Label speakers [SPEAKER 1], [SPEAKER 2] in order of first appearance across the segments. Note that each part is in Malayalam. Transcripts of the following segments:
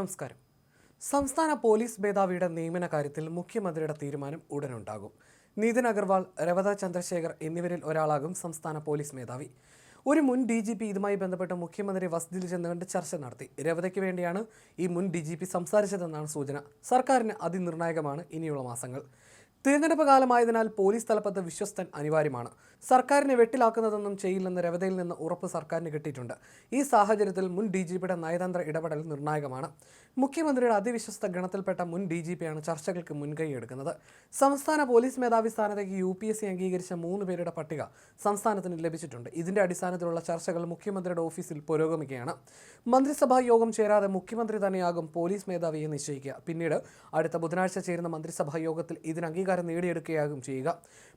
[SPEAKER 1] നമസ്കാരം. സംസ്ഥാന പോലീസ് മേധാവിയുടെ നിയമന കാര്യത്തിൽ മുഖ്യമന്ത്രിയുടെ തീരുമാനം ഉടനുണ്ടാകും. നിതിൻ അഗർവാൾ രവത ചന്ദ്രശേഖർ എന്നിവരിൽ ഒരാളാകും സംസ്ഥാന പോലീസ് മേധാവി. ഒരു മുൻ ഡി ജി പി ഇതുമായി ബന്ധപ്പെട്ട് മുഖ്യമന്ത്രി വസതിയിൽ ചെന്നുകൊണ്ട് ചർച്ച നടത്തി. രവതയ്ക്ക് വേണ്ടിയാണ് ഈ മുൻ ഡി ജി പി സംസാരിച്ചതെന്നാണ് സൂചന. സർക്കാരിന് അതിനിർണായകമാണ് ഇനിയുള്ള മാസങ്ങൾ. തിരഞ്ഞെടുപ്പ് കാലമായതിനാൽ പോലീസ് തലപ്പത്ത് വിശ്വസ്തൻ അനിവാര്യമാണ്. സർക്കാരിനെ വെട്ടിലാക്കുന്നതൊന്നും ചെയ്യില്ലെന്ന് രവതയിൽ നിന്ന് ഉറപ്പ് സർക്കാരിന് കിട്ടിയിട്ടുണ്ട്. ഈ സാഹചര്യത്തിൽ മുൻ ഡി ജി പിയുടെ നയതന്ത്ര ഇടപെടൽ നിർണായകമാണ്. മുഖ്യമന്ത്രിയുടെ അതിവിശ്വസ്ത ഗണത്തിൽപ്പെട്ട മുൻ ഡി ജി പിയാണ് ചർച്ചകൾക്ക് മുൻകൈയെടുക്കുന്നത് സംസ്ഥാന പോലീസ് മേധാവി സ്ഥാനത്തേക്ക് യു പി എസ് സി അംഗീകരിച്ച മൂന്ന് പേരുടെ പട്ടിക സംസ്ഥാനത്തിന് ലഭിച്ചിട്ടുണ്ട്. ഇതിന്റെ അടിസ്ഥാനത്തിലുള്ള ചർച്ചകൾ മുഖ്യമന്ത്രിയുടെ ഓഫീസിൽ പുരോഗമിക്കുകയാണ്. മന്ത്രിസഭാ യോഗം ചേരാതെ മുഖ്യമന്ത്രി തന്നെയാകും പോലീസ് മേധാവിയെ നിശ്ചയിക്കുക. പിന്നീട് അടുത്ത ബുധനാഴ്ച ചേരുന്ന മന്ത്രിസഭാ യോഗത്തിൽ ഇതിന് അംഗീകാരം നേടിയെടുക്കുകയാകും ചെയ്യുക.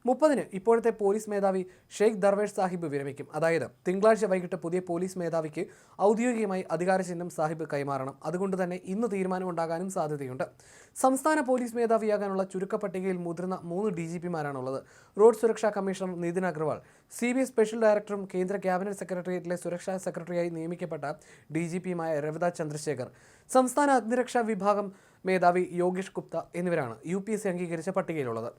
[SPEAKER 1] മുപ്പതിന് ഇപ്പോഴത്തെ പോലീസ് മേധാവി ഷെയ്ഖ് ദർവേഷ് സാഹിബ് വിരമിക്കും. അതായത് തിങ്കളാഴ്ച വൈകിട്ട് പുതിയ പോലീസ് മേധാവിക്ക് ഔദ്യോഗികമായി അധികാരചിഹ്നം സാഹിബ് കൈമാറണം. അതുകൊണ്ട് തന്നെ ഇന്ന് തീരുമാനമുണ്ടാകാനും സാധ്യതയുണ്ട്. സംസ്ഥാന പോലീസ് മേധാവിയാകാനുള്ള ചുരുക്കപ്പട്ടികയിൽ മുതിർന്ന മൂന്ന് ഡി ജി പിമാരാണുള്ളത്. റോഡ് സുരക്ഷാ commissioner Nitin Agarwal C B special ഡയറക്ടറും കേന്ദ്ര ക്യാബിനറ്റ് സെക്രട്ടേറിയറ്റിലെ സുരക്ഷാ സെക്രട്ടറിയായി നിയമിക്കപ്പെട്ട ഡി ജി പിയുമായ രവിത ചന്ദ്രശേഖർ സംസ്ഥാന അഗ്നിരക്ഷാ വിഭാഗം മേധാവി യോഗേഷ് ഗുപ്ത എന്നിവരാണ് യു പി എസ് സി അംഗീകരിച്ച പട്ടികയിലുള്ളത്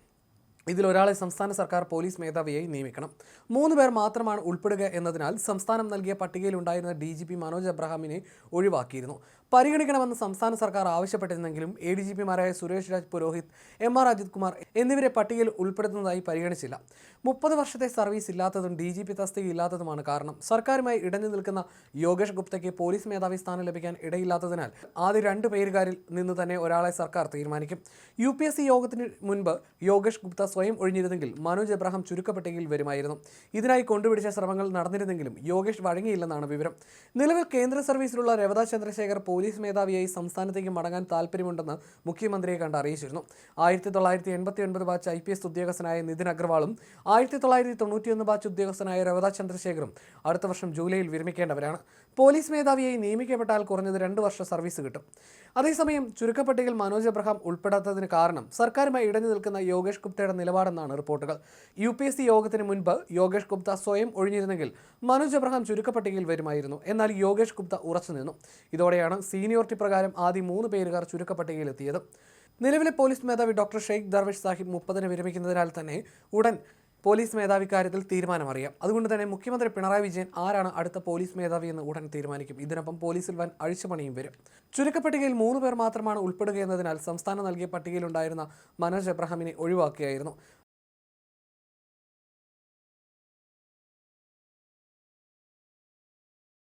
[SPEAKER 1] ഇതിലൊരാളെ സംസ്ഥാന സർക്കാർ പോലീസ് മേധാവിയായി നിയമിക്കണം. മൂന്ന് പേർ മാത്രമാണ് ഉൾപ്പെടുക എന്നതിനാൽ സംസ്ഥാനം നൽകിയ പട്ടികയിൽ ഉണ്ടായിരുന്ന ഡി ജി പി മനോജ് അബ്രഹാമിനെ ഒഴിവാക്കിയിരുന്നു. പരിഗണിക്കണമെന്ന് സംസ്ഥാന സർക്കാർ ആവശ്യപ്പെട്ടിരുന്നെങ്കിലും എ ഡി ജി പിമാരായ സുരേഷ് രാജ് പുരോഹിത് എം ആർ അജിത് കുമാർ എന്നിവരെ പട്ടികയിൽ ഉൾപ്പെടുത്തുന്നതായി പരിഗണിച്ചില്ല. മുപ്പത് വർഷത്തെ സർവീസ് ഇല്ലാത്തതും ഡി ജി പി തസ്തിക ഇല്ലാത്തതുമാണ് കാരണം. സർക്കാരുമായി ഇടഞ്ഞു നിൽക്കുന്ന യോഗേഷ് ഗുപ്തയ്ക്ക് പോലീസ് മേധാവി സ്ഥാനം ലഭിക്കാൻ ഇടയില്ലാത്തതിനാൽ ആദ്യ രണ്ട് പേരുകാരിൽ നിന്ന് തന്നെ ഒരാളെ സർക്കാർ തീരുമാനിക്കും. യു പി എസ് സി യോഗത്തിന് മുൻപ് യോഗേഷ് ഗുപ്ത സ്വയം ഒഴിഞ്ഞിരുന്നെങ്കിൽ മനോജ് എബ്രഹാം ചുരുക്കപ്പെട്ടെങ്കിൽ വരുമായിരുന്നു. ഇതിനായി കൊണ്ടുപിടിച്ച ശ്രമങ്ങൾ നടന്നിരുന്നെങ്കിലും യോഗേഷ് വഴങ്ങിയില്ലെന്നാണ് വിവരം. നിലവിൽ കേന്ദ്ര സർവീസിലുള്ള രവത ചന്ദ്രശേഖർ പോലീസ് മേധാവിയായി സംസ്ഥാനത്തേക്ക് മടങ്ങാൻ താല്പര്യമുണ്ടെന്ന് മുഖ്യമന്ത്രിയെ കണ്ട് അറിയിച്ചിരുന്നു. ആയിരത്തി തൊള്ളായിരത്തി എൺപത്തി ഒൻപത് ബാച്ച് ഐ പി എസ് ഉദ്യോഗസ്ഥനായ നിതിൻ അഗർവാളും ആയിരത്തി തൊള്ളായിരത്തി തൊണ്ണൂറ്റിയൊന്ന് ബാച്ച് ഉദ്യോഗസ്ഥനായ രവത ചന്ദ്രശേഖറും അടുത്ത വർഷം ജൂലൈയിൽ വിരമിക്കേണ്ടവരാണ്. പോലീസ് മേധാവിയായി നിയമിക്കപ്പെട്ടാൽ കുറഞ്ഞത് രണ്ട് വർഷ സർവീസ് കിട്ടും. അതേസമയം ചുരുക്കപ്പട്ടികയിൽ മനോജ് എബ്രഹാം ഉൾപ്പെടാത്തതിന് കാരണം സർക്കാരുമായി ഇടഞ്ഞു നിൽക്കുന്ന യോഗേഷ് ഗുപ്തയുടെ നിലപാടെന്നാണ് റിപ്പോർട്ടുകൾ. യു പി എസ് സി യോഗത്തിന് മുൻപ് യോഗേഷ് ഗുപ്ത സ്വയം ഒഴിഞ്ഞിരുന്നെങ്കിൽ മനോജ് എബ്രഹാം ചുരുക്കപ്പട്ടികയിൽ വരുമായിരുന്നു. എന്നാൽ യോഗേഷ് ഗുപ്ത ഉറച്ചു നിന്നു. ഇതോടെയാണ് സീനിയോറിറ്റി പ്രകാരം ആദ്യം മൂന്ന് പേരുകാർ ചുരുക്കപ്പട്ടികയിലെത്തിയത്. നിലവിലെ പോലീസ് മേധാവി ഡോക്ടർ ഷെയ്ഖ് ദർവേഷ് സാഹിബ് മുപ്പതിന് വിരമിക്കുന്നതിനാൽ തന്നെ ഉടൻ പോലീസ് മേധാവി കാര്യത്തിൽ തീരുമാനമറിയാം. അതുകൊണ്ട് തന്നെ മുഖ്യമന്ത്രി പിണറായി വിജയൻ ആരാണ് അടുത്ത പോലീസ് മേധാവി എന്ന് ഉടൻ തീരുമാനിക്കും. ഇതിനൊപ്പം പോലീസിൽ വൻ അഴിച്ചുപണിയും വരും. ചുരുക്കപ്പട്ടികയിൽ മൂന്ന് പേർ മാത്രമാണ് ഉൾപ്പെടുകയെന്നതിനാൽ സംസ്ഥാനം നൽകിയ പട്ടികയിലുണ്ടായിരുന്ന മനോജ് എബ്രഹാമിനെ ഒഴിവാക്കുകയായിരുന്നു